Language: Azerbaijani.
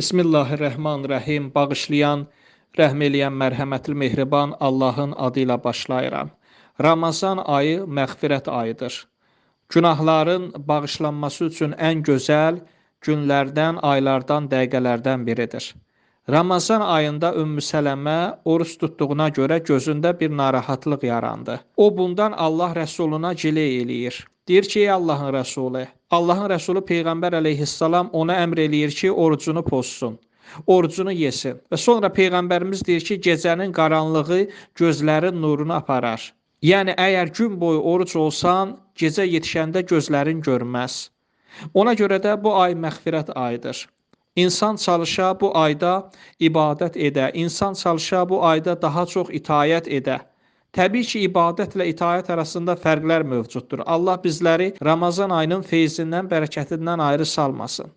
Bismillahirrahmanirrahim. Bağışlayan, rəhm eləyən, mərhəmətli, mehriban Allahın adı ilə başlayıram. Ramazan ayı məğfirət ayıdır. Günahların bağışlanması üçün ən gözəl günlərdən, aylardan, dəqiqələrdən biridir. Ramazan ayında Ümmü Sələmə oruç tutduğuna görə gözündə bir narahatlıq yarandı. O bundan Allah Rəsuluna cilə eləyir. Deyir ki, ey Allahın Rəsulu, Allahın Rəsulu Peyğəmbər əleyhissalam ona əmr eləyir ki, orucunu pozsun, orucunu yesin. Və sonra Peyğəmbərimiz deyir ki, gecənin qaranlığı gözlərin nurunu aparar. Yəni əgər gün boyu oruc olsan, gecə yetişəndə gözlərin görməz. Ona görə də bu ay məğfirət ayıdır. İnsan çalışa bu ayda ibadət edə, insan çalışa bu ayda daha çox itayət edə. Təbii ki, ibadətlə itaət arasında fərqlər mövcuddur. Allah bizləri Ramazan ayının feyzindən, bərəkətindən ayrı salmasın.